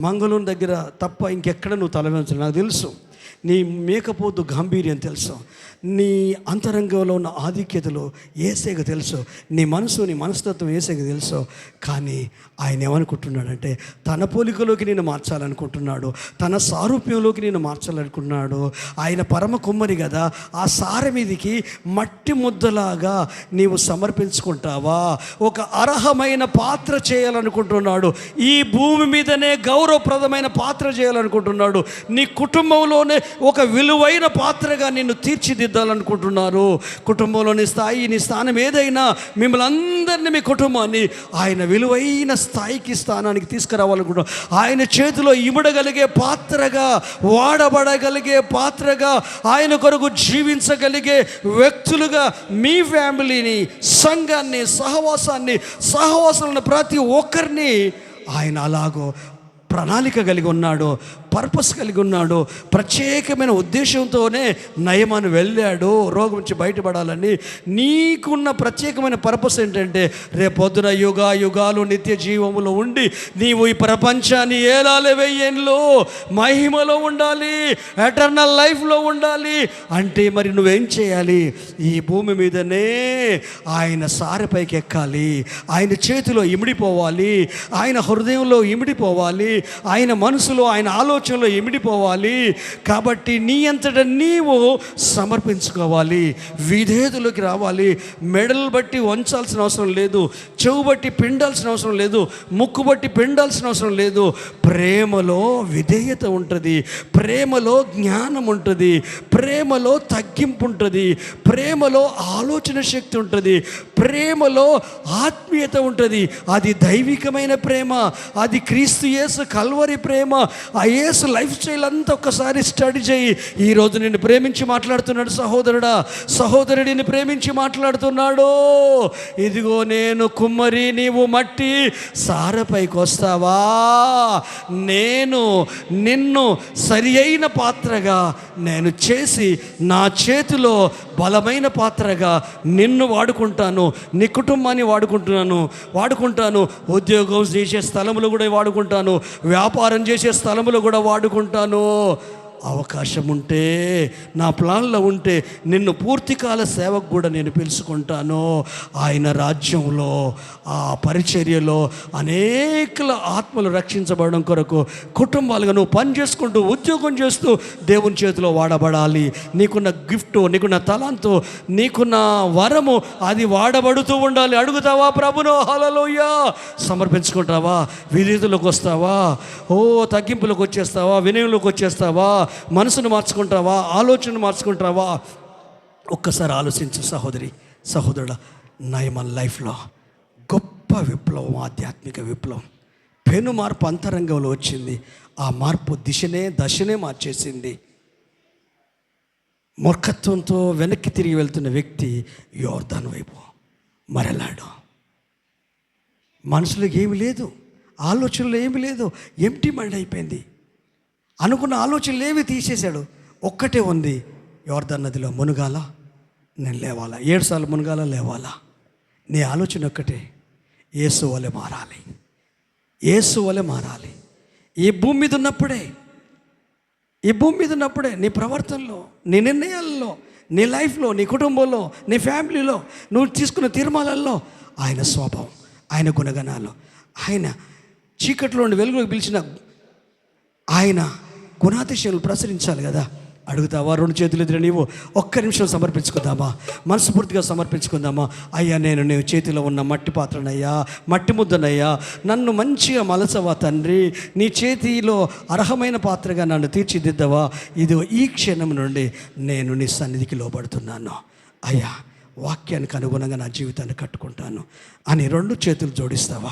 మంగళూరు దగ్గర తప్ప ఇంకెక్కడ నువ్వు తలవంచు నాకు తెలుసు. నీ మేకపోతు గాంభీర్యం తెలుసు. నీ అంతరంగంలో ఉన్న ఆధిక్యతలు ఏసేగ తెలుసు. నీ మనసు నీ మనస్తత్వం ఏసేగ తెలుసు. కానీ ఆయన ఏమనుకుంటున్నాడంటే తన పోలికలోకి నేను మార్చాలనుకుంటున్నాడు. తన సారూప్యంలోకి నేను మార్చాలనుకుంటున్నాడు. ఆయన పరమ కుమ్మరి కదా. ఆ సార మీదికి మట్టి ముద్దలాగా నీవు సమర్పించుకుంటావా? ఒక అర్హమైన పాత్ర చేయాలనుకుంటున్నాడు. ఈ భూమి మీదనే గౌరవప్రదమైన పాత్ర చేయాలనుకుంటున్నాడు. నీ కుటుంబంలోనే ఒక విలువైన పాత్రగా నిన్ను తీర్చిదిద్దాలనుకుంటున్నారు. కుటుంబంలోని స్థాయి నీ స్థానం ఏదైనా మిమ్మల్ని అందరినీ మీ కుటుంబాన్ని ఆయన విలువైన స్థాయికి స్థానానికి తీసుకురావాలనుకుంటున్నాం ఆయన చేతిలో ఇమడగలిగే పాత్రగా వాడబడగలిగే పాత్రగా ఆయన కొరకు జీవించగలిగే వ్యక్తులుగా మీ ఫ్యామిలీని సంఘాన్ని సహవాసాన్ని సహవాసాలను ప్రతి ఒక్కరిని ఆయన అలాగో ప్రణాళిక కలిగి ఉన్నాడు. పర్పస్ కలిగి ఉన్నాడు ప్రత్యేకమైన ఉద్దేశంతోనే నయమాను వెళ్ళాడు రోగం నుంచి బయటపడాలని నీకున్న ప్రత్యేకమైన పర్పస్ ఏంటంటే రేపొద్దున యుగ యుగాలు నిత్య జీవములో ఉండి నీవు ఈ ప్రపంచాన్ని ఏలాలి వెయ్యేళ్ళు మహిమలో ఉండాలి ఎటర్నల్ లైఫ్లో ఉండాలి. అంటే మరి నువ్వేం చేయాలి? ఈ భూమి మీదనే ఆయన సారెపైకి ఎక్కాలి ఆయన చేతిలో ఇమిడిపోవాలి ఆయన హృదయంలో ఇమిడిపోవాలి ఆయన మనసులో ఆయన ఆలోచన ఆలోచనలో ఇమిడిపోవాలి కాబట్టి నీ అంతటా నీవు సమర్పించుకోవాలి. విధేయతలోకి రావాలి. మెడలు బట్టి వంచాల్సిన అవసరం లేదు. చెవు బట్టి పిండాల్సిన అవసరం లేదు. ముక్కు బట్టి పిండాల్సిన అవసరం లేదు. ప్రేమలో విధేయత ఉంటుంది. ప్రేమలో జ్ఞానం ఉంటుంది. ప్రేమలో తగ్గింపు ఉంటుంది. ప్రేమలో ఆలోచన శక్తి ఉంటుంది. ప్రేమలో ఆత్మీయత ఉంటుంది. అది దైవికమైన ప్రేమ. అది క్రీస్తు యేసు కల్వరి ప్రేమ. ఆ యేసు లైఫ్ స్టైల్ అంతా ఒక్కసారి స్టడీ చేయి. ఈరోజు నిన్ను ప్రేమించి మాట్లాడుతున్నాడు సహోదరుడా. సహోదరుడిని ప్రేమించి మాట్లాడుతున్నాడు. ఇదిగో నేను కుమ్మరి నీవు మట్టి సారపైకి వస్తావా? నేను నిన్ను సరి అయిన పాత్రగా నేను చేసి నా చేతిలో బలమైన పాత్రగా నిన్ను వాడుకుంటాను. నీ కుటుంబాన్ని వాడుకుంటున్నాను. వాడుకుంటాను. ఉద్యోగం చేసే స్థలములు కూడా వాడుకుంటాను. వ్యాపారం చేసే స్థలములు కూడా వాడుకుంటాను. అవకాశం ఉంటే నా ప్లాన్లో ఉంటే నిన్ను పూర్తికాల సేవకు కూడా నేను పిలుచుకుంటాను. ఆయన రాజ్యంలో ఆ పరిచర్యలో అనేకల ఆత్మలు రక్షించబడడం కొరకు కుటుంబాలుగా నువ్వు పని చేసుకుంటూ ఉద్యోగం చేస్తూ దేవుని చేతిలో వాడబడాలి. నీకున్న గిఫ్ట్ నీకున్న తలంతో నీకున్న వరము అది వాడబడుతూ ఉండాలి. అడుగుతావా ప్రభునో? హలలోయా సమర్పించుకుంటావా? విధేతలోకి వస్తావా? ఓ తగ్గింపులకు వచ్చేస్తావా? వినయంలోకి వచ్చేస్తావా? మనసును మార్చుకుంటావా? ఆలోచన మార్చుకుంటావా? ఒక్కసారి ఆలోచించు సహోదరి సహోదరుడ నయమ లైఫ్లో గొప్ప విప్లవం ఆధ్యాత్మిక విప్లవం. పెను మార్పు అంతరంగంలో వచ్చింది. ఆ మార్పు దిశనే దశనే మార్చేసింది. మూర్ఖత్వంతో వెనక్కి తిరిగి వెళ్తున్న వ్యక్తి యోర్ధన్ వైపు మరలాడు. మనసులో ఏమి లేదు ఆలోచనలో ఏమి లేదు ఎంటీ మైండ్ అయిపోయింది. అనుకున్న ఆలోచనలు ఏవి తీసేశాడు. ఒక్కటే ఉంది యోర్ధన్ నదిలో మునుగాల నేను లేవాలా? ఏడు సార్లు మునుగాల లేవాలా? నీ ఆలోచన ఒక్కటే ఏసు వలె మారాలి. ఏసు వలె మారాలి. ఈ భూమి మీద ఉన్నప్పుడే ఈ భూమి మీద ఉన్నప్పుడే నీ ప్రవర్తనలో నీ నిర్ణయాల్లో నీ లైఫ్లో నీ కుటుంబంలో నీ ఫ్యామిలీలో నువ్వు తీసుకున్న తీర్మానాల్లో ఆయన స్వభావం ఆయన గుణగణాలు ఆయన చీకట్లో నుండి వెలుగులోకి పిలిచిన ఆయన గుణాతిశయాలు ప్రసరించాలి కదా. అడుగుతావా? రెండు చేతులు ఎదురు నీవు ఒక్క నిమిషం సమర్పించుకుందామా? మనస్ఫూర్తిగా సమర్పించుకుందామా? అయ్యా నేను నీ చేతిలో ఉన్న మట్టి పాత్రనయ్యా మట్టి ముద్దనయ్యా నన్ను మంచిగా మలసవా తండ్రి? నీ చేతిలో అర్హమైన పాత్రగా నన్ను తీర్చిదిద్దవా? ఇది ఈ క్షణం నుండి నేను నీ సన్నిధికి లోబడుతున్నాను. అయ్యా వాక్యానికి అనుగుణంగా నా జీవితాన్ని కట్టుకుంటాను. అని రెండు చేతులు జోడిస్తావా?